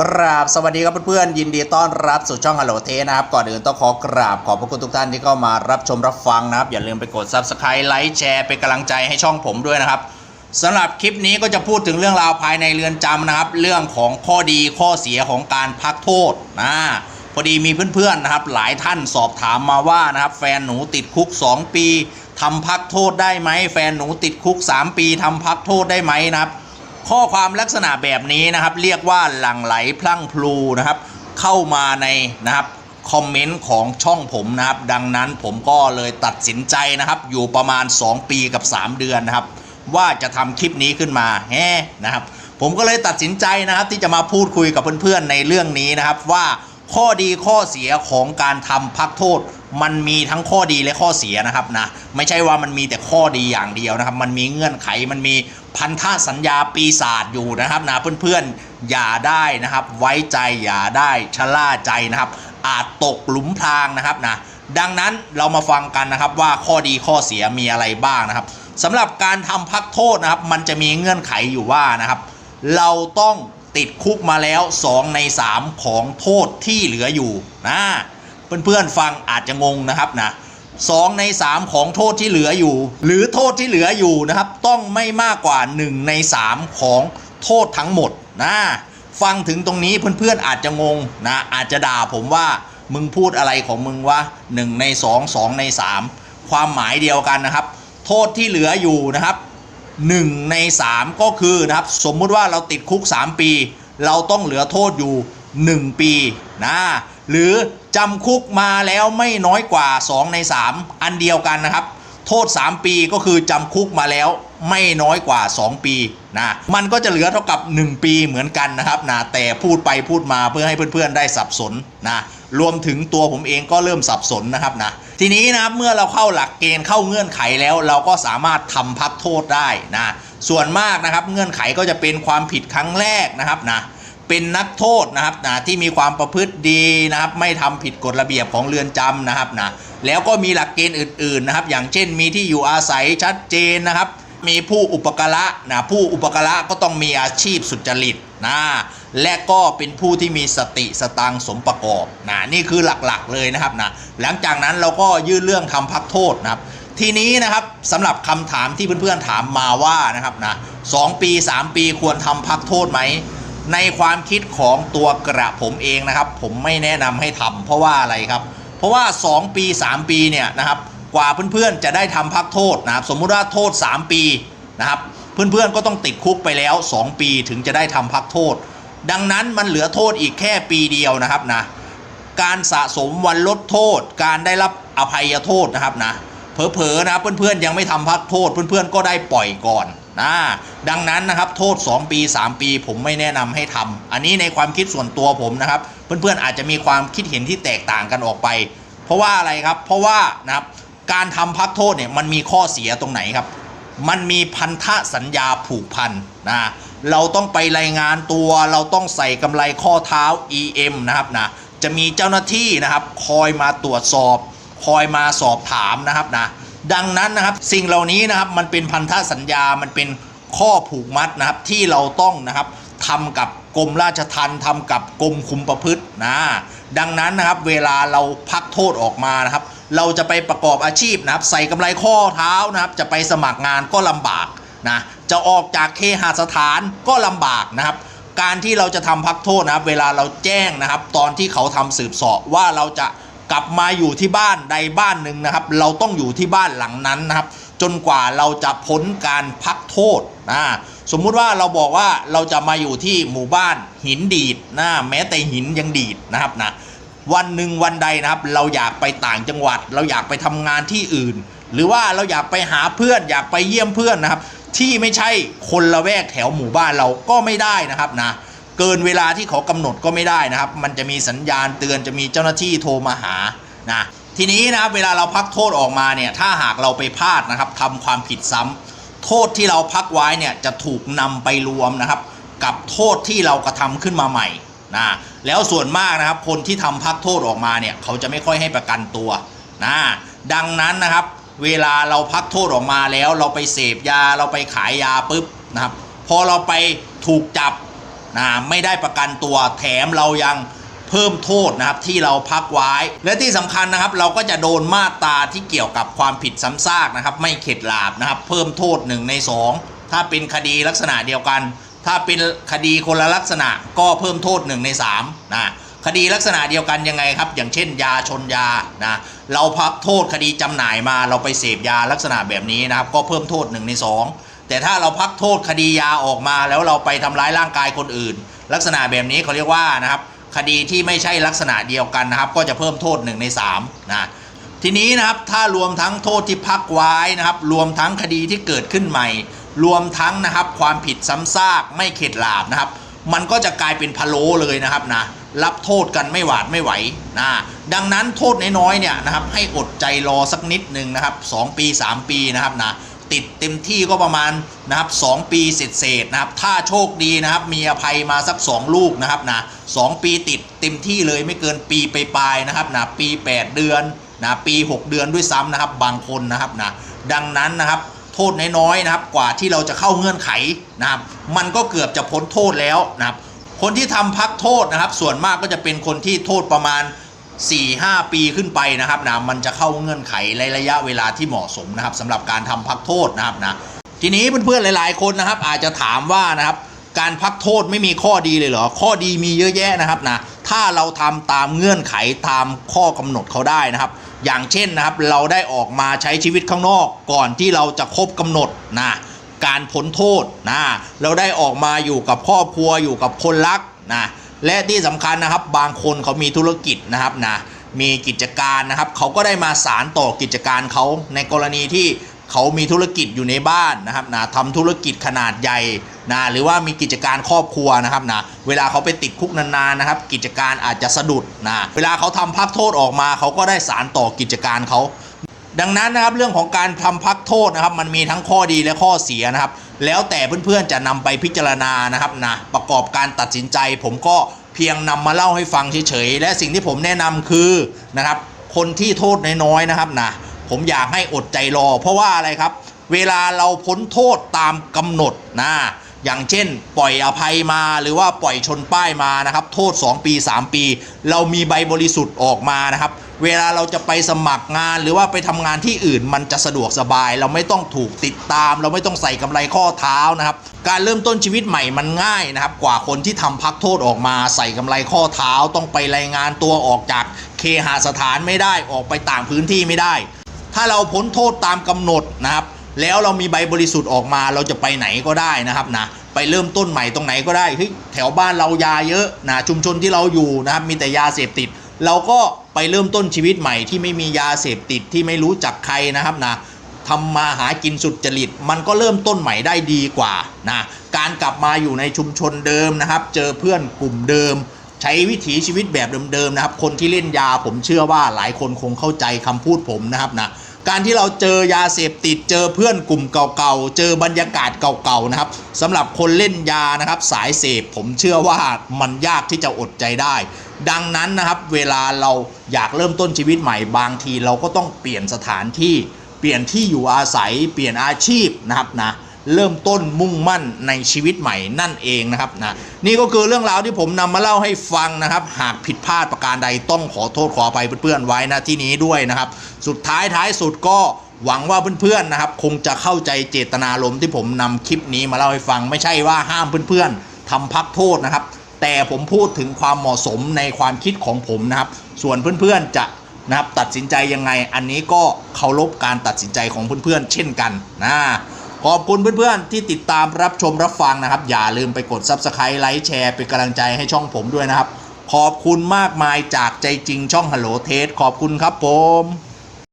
กราบสวัสดีครับเพื่อนๆยินดีต้อนรับสู่ช่องฮัลโหลเทนะครับก่อนอื่นต้องขอกราบขอบพระคุณทุกท่านที่เข้ามารับชมรับฟังนะครับ อย่าลืมไปกด Subscribe ไลค์แชร์เป็นกำลังใจให้ช่องผมด้วยนะครับสำหรับคลิปนี้ก็จะพูดถึงเรื่องราวภายในเรือนจำนะครับ เรื่องของข้อดีข้อเสียของการพักโทษนะพอดีมีเพื่อนๆนะครับ หลายท่านสอบถามมาว่านะครับ แฟนหนูติดคุก 2 ปีทำพักโทษได้ไหมแฟนหนูติดคุก 3 ปีทำพักโทษได้ไหมนะครับ ข้อความลักษณะแบบนี้นะครับ เรียกว่าหลั่งไหลพลั่งพลูนะครับ เข้ามาในนะครับคอมเมนต์ของช่องผมนะครับ ดังนั้นผมก็เลยตัดสินใจนะครับ อยู่ประมาณ 2 ปีกับ 3 เดือนนะครับ ว่าจะทำคลิปนี้ขึ้นมาแฮนะครับ ผมก็เลยตัดสินใจนะครับที่จะมาพูดคุยกับเพื่อนๆในเรื่องนี้นะครับ ว่าข้อดีข้อเสียของการทำพักโทษ มันมีทั้งข้อดีและข้อเสียนะครับนะไม่ใช่ว่ามันมีแต่ข้อดีอย่างเดียวนะครับ มันมีเงื่อนไขมันมีพันธสัญญาปีศาจอยู่นะครับนะเพื่อนๆอย่าได้นะครับ ไว้ใจอย่าได้ชะล่าใจนะครับ อาจตกหลุมพรางนะครับนะดังนั้นเรามาฟังกันนะครับว่าข้อดีข้อเสียมีอะไรบ้างนะครับสำหรับการทำพักโทษนะครับ มันจะมีเงื่อนไขอยู่ว่านะครับ เราต้องติดคุกมาแล้ว 2 ใน 3 ของโทษที่เหลืออยู่นะ เพื่อนๆฟังอาจจะงงนะครับนะสองใน3ของโทษที่เหลืออยู่ หรือโทษที่เหลืออยู่นะครับ ต้องไม่มากกว่า1ใน3ของโทษทั้งหมดนะฟังถึงตรงนี้เพื่อนๆอาจจะงงนะอาจจะด่าผมว่ามึงพูดอะไรของมึงวะ1ใน2 2ใน3ความหมายเดียวกันนะครับ โทษที่เหลืออยู่นะครับ1ใน3ก็คือนะครับ สมมุติว่าเราติดคุก 3 ปี เราต้องเหลือโทษอยู่ 1 ปีนะหรือจำคุกมาแล้วไม่น้อยกว่า 2 ใน 3 อันเดียวกันนะครับ โทษ 3 ปีก็คือจำคุกมาแล้วไม่น้อยกว่า 2 ปีนะมันก็จะเหลือเท่ากับ 1 ปีเหมือนกันนะครับนะแต่พูดไปพูดมาเพื่อให้เพื่อนๆได้สับสนนะรวมถึงตัวผมเองก็เริ่มสับสนนะครับนะทีนี้นะครับเมื่อเราเข้าหลักเกณฑ์เข้าเงื่อนไขแล้ว เราก็สามารถทำพักโทษได้นะส่วนมากนะครับเงื่อนไขก็จะเป็นความผิดครั้งแรกนะครับนะ เป็นนักโทษนะครับนะที่มีความประพฤติดีนะครับ ไม่ทำผิดกฎระเบียบของเรือนจำนะครับนะแล้วก็มีหลักเกณฑ์อื่นๆนะครับ อย่างเช่นมีที่อยู่อาศัยชัดเจนนะครับ มีผู้อุปการะนะผู้อุปการะก็ต้องมีอาชีพสุจริตนะและก็เป็นผู้ที่มีสติสตังสมประกอบนะนี่คือหลักๆเลยนะครับนะหลังจากนั้นเราก็ยื่นเรื่องทำพักโทษนะครับ ทีนี้นะครับสำหรับคำถามที่เพื่อนๆถามมาว่านะครับนะสองปี 3 ปีควรทำพักโทษไหม ในความคิดของตัวกระผมเองนะครับ ผมไม่แนะนำให้ทำเพราะว่าอะไรครับ เพราะว่า 2 ปี 3 ปีเนี่ยนะครับกว่าเพื่อนๆจะได้ทำพักโทษนะครับ สมมุติว่าโทษ 3 ปีนะครับ เพื่อนๆก็ต้องติดคุกไปแล้ว 2 ปีถึงจะได้ทำพักโทษ ดังนั้นมันเหลือโทษอีกแค่ปีเดียวนะครับนะการสะสมวันลดโทษ การได้รับอภัยโทษนะครับนะเผลอๆนะครับเพื่อนๆยังไม่ทำพักโทษ เพื่อนๆก็ได้ปล่อยก่อน นะดังนั้นนะครับโทษ 2 ปี 3 ปี ผมไม่แนะนำให้ทำอันนี้ในความคิดส่วนตัวผมนะครับ เพื่อนๆอาจจะมีความคิดเห็นที่แตกต่างกันออกไป เพราะว่าอะไรครับเพราะว่านะครับการทำพักโทษเนี่ยมันมีข้อเสียตรงไหนครับ มันมีพันธสัญญาผูกพันนะเราต้องไปรายงานตัว เราต้องใส่กำไรข้อเท้า EM นะครับนะจะมีเจ้าหน้าที่นะครับ คอยมาตรวจสอบ คอยมาสอบถามนะครับนะ ดังนั้นนะครับสิ่งเหล่านี้นะครับมันเป็นพันธสัญญามันเป็นข้อผูกมัดนะครับที่เราต้องนะครับทำกับกรมราชทัณฑ์ทำกับกรมคุมประพฤตินะดังนั้นนะครับเวลาเราพักโทษออกมานะครับ เราจะไปประกอบอาชีพนะครับ ใส่กำไรข้อเท้านะครับ จะไปสมัครงานก็ลำบากนะจะออกจากเคหสถานก็ลำบากนะครับ การที่เราจะทำพักโทษนะครับ เวลาเราแจ้งนะครับ ตอนที่เขาทำสืบสอบว่าเราจะ กลับมาอยู่ที่บ้านใดบ้านหนึ่งนะครับ เราต้องอยู่ที่บ้านหลังนั้นนะครับ จนกว่าเราจะพ้นการพักโทษนะสมมุติว่าเราบอกว่าเราจะมาอยู่ที่หมู่บ้านหินดีดนะแม้แต่หินยังดีดนะครับนะวันหนึ่งวันใดนะครับ เราอยากไปต่างจังหวัด เราอยากไปทำงานที่อื่น หรือว่าเราอยากไปหาเพื่อนอยากไปเยี่ยมเพื่อนนะครับ ที่ไม่ใช่คนละแวกแถวหมู่บ้านเราก็ไม่ได้นะครับนะ เกินเวลาที่เขากำหนดก็ไม่ได้นะครับ มันจะมีสัญญาณเตือนจะมีเจ้าหน้าที่โทรมาหานะทีนี้นะครับเวลาเราพักโทษออกมาเนี่ยถ้าหากเราไปพลาดนะครับทำความผิดซ้ำโทษที่เราพักไว้เนี่ยจะถูกนำไปรวมนะครับ กับโทษที่เรากระทำขึ้นมาใหม่นะแล้วส่วนมากนะครับคนที่ทำพักโทษออกมาเนี่ยเขาจะไม่ค่อยให้ประกันตัวนะดังนั้นนะครับ เวลาเราพักโทษออกมาแล้วเราไปเสพยาเราไปขายยาปุ๊บนะครับ พอเราไปถูกจับ นะไม่ได้ประกันตัวแถมเรายังเพิ่มโทษนะครับที่เราพักไว้ และที่สำคัญนะครับ เราก็จะโดนมาตราที่เกี่ยวกับความผิดซ้ำซากนะครับ ไม่เข็ดหลาบนะครับ เพิ่มโทษ 1 ใน 2 ถ้าเป็นคดีลักษณะเดียวกัน ถ้าเป็นคดีคนละลักษณะก็เพิ่มโทษ 1 ใน3นะคดีลักษณะเดียวกันยังไงครับ อย่างเช่น ยาชนยานะเราพักโทษคดีจำหน่ายมาเราไปเสพยาลักษณะแบบนี้นะครับ ก็เพิ่มโทษ 1 ใน 2 แต่ถ้าเราพักโทษคดียาออกมาแล้วเราไปทำร้ายร่างกายคนอื่น ลักษณะแบบนี้เขาเรียกว่านะครับคดีที่ไม่ใช่ลักษณะเดียวกันนะครับ ก็จะเพิ่มโทษ1ใน3นะทีนี้นะครับถ้ารวมทั้งโทษที่พักไว้นะครับ รวมทั้งคดีที่เกิดขึ้นใหม่ รวมทั้งนะครับความผิดซ้ำซากไม่เข็ดหลาบนะครับ มันก็จะกลายเป็นพะโล้เลยนะครับนะรับโทษกันไม่หวาดไม่ไหวนะดังนั้นโทษน้อยๆเนี่ยนะครับให้อดใจรอสักนิดหนึ่งนะครับ 2 ปี 3 ปีนะครับนะ ติดเต็มที่ก็ประมาณนะครับ2ปีเศษๆนะครับ ถ้าโชคดีนะครับ มีอภัยมาสัก 2 ลูกนะครับนะสองปีติดเต็มที่เลยไม่เกินปีไปปลายๆนะครับนะปี 8 เดือนนะปี 6 เดือนด้วยซ้ำนะครับ บางคนนะครับนะดังนั้นนะครับโทษน้อยๆนะครับ กว่าที่เราจะเข้าเงื่อนไขนะครับ มันก็เกือบจะพ้นโทษแล้วนะครับ คนที่ทำพักโทษนะครับ ส่วนมากก็จะเป็นคนที่โทษประมาณ 4-5 ปีขึ้นไปนะครับนะมันจะเข้าเงื่อนไขในระยะเวลาที่เหมาะสมนะครับสำหรับการทำพักโทษนะครับนะทีนี้เพื่อนๆหลาย ๆ คนนะครับ อาจจะถามว่านะครับการพักโทษไม่มีข้อดีเลยเหรอ ข้อดีมีเยอะแยะนะครับนะ ถ้าเราทำตามเงื่อนไขตามข้อกำหนดเขาได้นะครับ อย่างเช่นนะครับ เราได้ออกมาใช้ชีวิตข้างนอกก่อนที่เราจะครบกำหนดนะการพ้นโทษนะ เราได้ออกมาอยู่กับครอบครัวอยู่กับคนรักนะ และที่สำคัญนะครับบางคนเขามีธุรกิจนะครับนะมีกิจการนะครับเขาก็ได้มาสารต่อกิจการเขาในกรณีที่เขามีธุรกิจอยู่ในบ้านนะครับนะทำธุรกิจขนาดใหญ่นะหรือว่ามีกิจการครอบครัวนะครับนะเวลาเขาไปติดคุกนานๆนะครับ กิจการอาจจะสะดุดนะเวลาเขาทำพักโทษออกมาเขาก็ได้สารต่อกิจการเขาดังนั้นนะครับเรื่องของการทำพักโทษนะครับ มันมีทั้งข้อดีและข้อเสียนะครับ แล้วแต่เพื่อนๆจะนำไปพิจารณานะครับนะประกอบการตัดสินใจผมก็เพียงนำมาเล่าให้ฟังเฉยๆและสิ่งที่ผมแนะนำคือนะครับคนที่โทษน้อยๆนะครับนะผมอยากให้อดใจรอ เพราะว่าอะไรครับ เวลาเราพ้นโทษตามกำหนดนะอย่างเช่น ปล่อยอภัยมาหรือว่าปล่อยชนป้ายมานะครับ โทษ 2 ปี 3 ปี เรามีใบบริสุทธิ์ออกมานะครับ เวลาเราจะไปสมัครงานหรือว่าไปทำงานที่อื่นมันจะสะดวกสบาย เราไม่ต้องถูกติดตาม เราไม่ต้องใส่กำไรข้อเท้านะครับ การเริ่มต้นชีวิตใหม่มันง่ายนะครับ กว่าคนที่ทำพักโทษออกมาใส่กำไรข้อเท้า ต้องไปรายงานตัวออกจากเคหสถานไม่ได้ออกไปต่างพื้นที่ไม่ได้ ถ้าเราพ้นโทษตามกำหนดนะครับแล้วเรามีใบบริสุทธิ์ออกมาเราจะไปไหนก็ได้นะครับนะไปเริ่มต้นใหม่ตรงไหนก็ได้เฮ้ยแถวบ้านเรายาเยอะนะชุมชนที่เราอยู่นะครับมีแต่ยาเสพติด เราก็ ไปเริ่มต้นชีวิตใหม่ที่ไม่มียาเสพติดที่ไม่รู้จักใครนะครับนะทำมาหากินสุดจริต มันก็เริ่มต้นใหม่ได้ดีกว่านะการกลับมาอยู่ในชุมชนเดิมนะครับ เจอเพื่อนกลุ่มเดิม ใช้วิถีชีวิตแบบเดิมๆนะครับ คนที่เล่นยาผมเชื่อว่าหลายคนคงเข้าใจคำพูดผมนะครับนะ การที่เราเจอยาเสพติดเจอเพื่อนกลุ่มเก่าๆ เจอบรรยากาศเก่าๆนะครับสำหรับคนเล่นยานะครับสายเสพผมเชื่อว่ามันยากที่จะอดใจได้ ดังนั้นนะครับเวลาเราอยากเริ่มต้นชีวิตใหม่บางทีเราก็ต้องเปลี่ยนสถานที่ เปลี่ยนที่อยู่อาศัย เปลี่ยนอาชีพนะครับนะ เริ่มต้นมุ่งมั่นในชีวิตใหม่นั่นเองนะครับนะนี่ก็คือเรื่องราวที่ผมนำมาเล่าให้ฟังนะครับ หากผิดพลาดประการใดต้องขอโทษขออภัยเพื่อนๆไว้นะที่นี้ด้วยนะครับ สุดท้ายท้ายสุดก็หวังว่าเพื่อนๆนะครับ คงจะเข้าใจเจตนารมณ์ที่ผมนำคลิปนี้มาเล่าให้ฟัง ไม่ใช่ว่าห้ามเพื่อนๆทำพักโทษนะครับ แต่ผมพูดถึงความเหมาะสมในความคิดของผมนะครับ ส่วนเพื่อนๆจะนะครับตัดสินใจยังไง อันนี้ก็เคารพการตัดสินใจของเพื่อนๆ เช่นกันนะ ขอบคุณเพื่อนๆ ที่ติดตามรับชมรับฟังนะครับ อย่าลืมไปกด Subscribe ไลค์แชร์เป็นกำลังใจให้ช่องผมด้วยนะครับ ขอบคุณมากมายจากใจจริงช่องฮัลโหลเทสขอบคุณครับผม